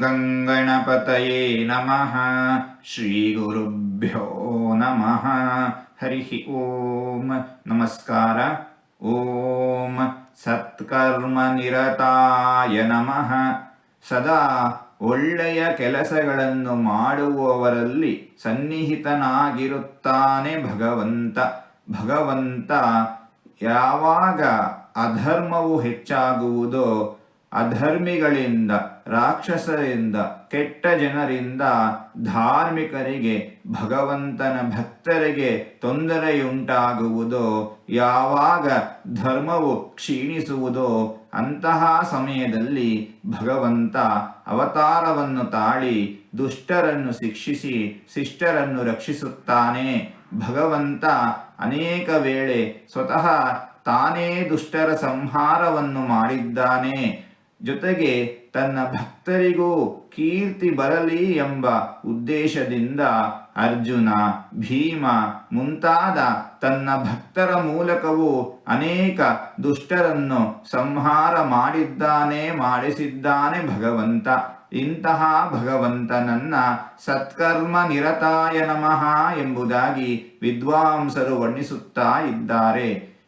ಗಂಗಣಪತಯೇ ನಮಃ ಶ್ರೀಗುರುಭ್ಯೋ ನಮಃ ಹರಿ ಓಂ ನಮಸ್ಕಾರ ಓಂ ಸತ್ಕರ್ಮ ನಿರತಾಯ ನಮಃ ಸದಾ ಒಳ್ಳೆಯ ಕೆಲಸಗಳನ್ನು ಮಾಡುವವರಲ್ಲಿ ಸನ್ನಿಹಿತನಾಗಿರುತ್ತಾನೆ ಭಗವಂತ. ಭಗವಂತ ಯಾವಾಗ ಅಧರ್ಮವು ಹೆಚ್ಚಾಗುವುದೋ ಅಧರ್ಮಿಗಳಿಂದ, ರಾಕ್ಷಸರಿಂದ, ಕೆಟ್ಟ ಜನರಿಂದ ಧಾರ್ಮಿಕರಿಗೆ, ಭಗವಂತನ ಭಕ್ತರಿಗೆ ತೊಂದರೆಯುಂಟಾಗುವುದೋ, ಯಾವಾಗ ಧರ್ಮವು ಕ್ಷೀಣಿಸುವುದೋ, ಅಂತಹ ಸಮಯದಲ್ಲಿ ಭಗವಂತ ಅವತಾರವನ್ನು ತಾಳಿ ದುಷ್ಟರನ್ನು ಶಿಕ್ಷಿಸಿ, ಶಿಷ್ಟರನ್ನು ರಕ್ಷಿಸುತ್ತಾನೆ. ಭಗವಂತ ಅನೇಕ ವೇಳೆ ಸ್ವತಃ ತಾನೇ ದುಷ್ಟರ ಸಂಹಾರವನ್ನು ಮಾಡಿದ್ದಾನೆ. ಜೊತೆಗೆ ತನ್ನ ಭಕ್ತರಿಗೂ ಕೀರ್ತಿ ಬರಲಿ ಎಂಬ ಉದ್ದೇಶದಿಂದ ಅರ್ಜುನ, ಭೀಮ ಮುಂತಾದ ತನ್ನ ಭಕ್ತರ ಮೂಲಕವೂ ಅನೇಕ ದುಷ್ಟರನ್ನು ಸಂಹಾರ ಮಾಡಿದ್ದಾನೆ, ಮಾಡಿಸಿದ್ದಾನೆ ಭಗವಂತ. ಇಂತಹ ಭಗವಂತನನ್ನ ಸತ್ಕರ್ಮ ನಿರತಾಯ ನಮಃ ಎಂಬುದಾಗಿ ವಿದ್ವಾಂಸರು ವರ್ಣಿಸುತ್ತಾ ಇದ್ದಾರೆ.